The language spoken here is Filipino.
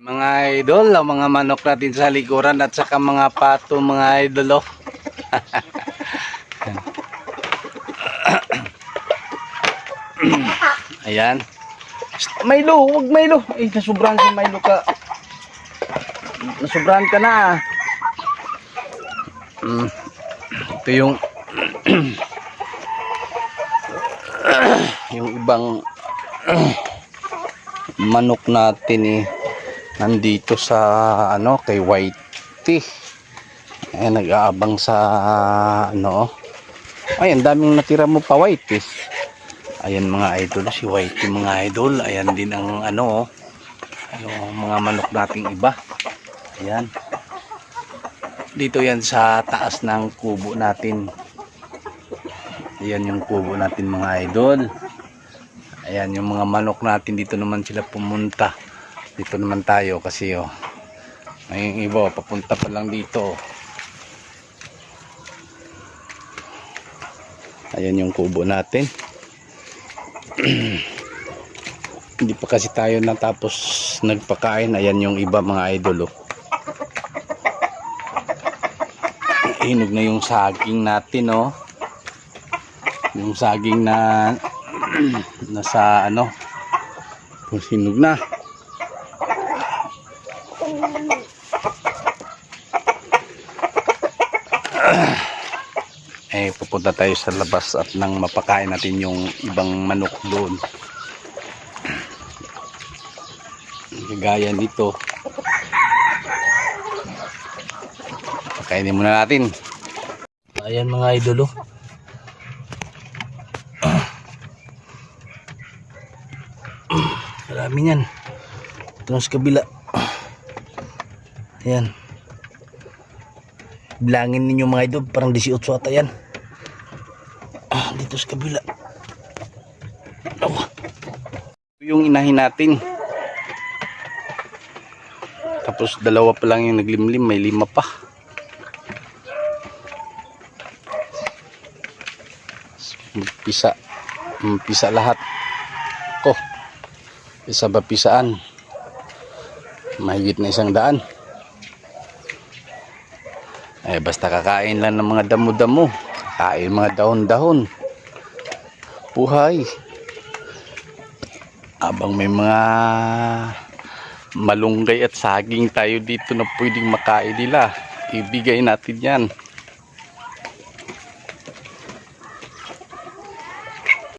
Mga idol, ang mga manok natin sa likuran at saka mga pato mga idol oh. Ayan. Milo, wag Milo. Ay, nasubrahan si Milo ka. Nasubrahan ka na. ah. Mm. Ito yung yung ibang manok natin eh nandito sa ano kay Whitey. Eh nag-aabang sa ano oh. ay daming natira mo pa Whitey. Ayan mga idol si Whitey mga idol. Ayan din ang ano oh. yung mga manok nating iba. Ayan. Dito yan sa taas ng kubo natin. Ayan yung kubo natin mga idol. Ayan yung mga manok natin. Dito naman sila pumunta dito naman tayo kasi oh ngayong iba papunta pa lang dito. Ayan yung kubo natin. Hindi pa kasi tayo natapos nagpakain. Ayan yung iba mga idol oh. Hinog na yung saging natin oh. Yung saging na nasa ano hinog na eh pupunta tayo sa labas at nang mapakain natin yung ibang manok doon. Gaya nito. Pakainin muna natin. Ayan mga idolo. Marami yan ito sa kabila ayan. Bilangin ninyo mga idol parang 18 ata yan. Ah, dito sa kabila. Oh. Yung inahin natin. Tapos dalawa pa lang yung naglimlim may lima pa. Magpisa. Magpisa lahat. Ko. Isa ba pisaan? Mahigit na isang daan eh basta kakain lang ng mga damo-damo. Kain mga dahon-dahon. Buhay. Abang may mga malunggay at saging tayo dito na pwedeng makain nila ibigay natin yan